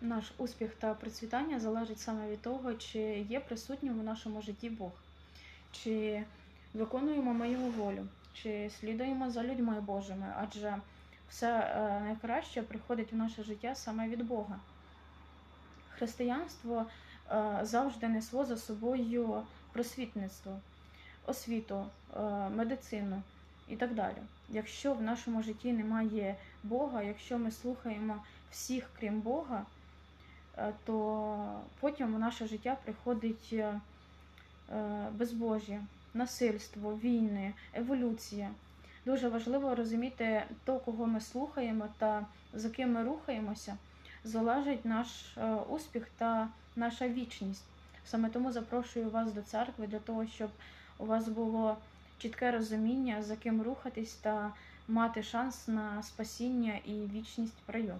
Наш успіх та процвітання залежить саме від того, чи є присутнім у нашому житті Бог, чи виконуємо ми його волю, чи слідуємо за людьми Божими, адже все е, найкраще приходить в наше життя саме від Бога. Християнство е, завжди несло за собою просвітництво, освіту, е, медицину і так далі. Якщо в нашому житті немає Бога, якщо ми слухаємо всіх крім Бога, то потім у наше життя приходить е, е, безбожжя, насильство, війни, еволюція. Дуже важливо розуміти то, кого ми слухаємо та за ким ми рухаємося, залежить наш е, успіх та наша вічність. Саме тому запрошую вас до церкви для того, щоб у вас було чітке розуміння, за ким рухатись та мати шанс на спасіння і вічність в раю.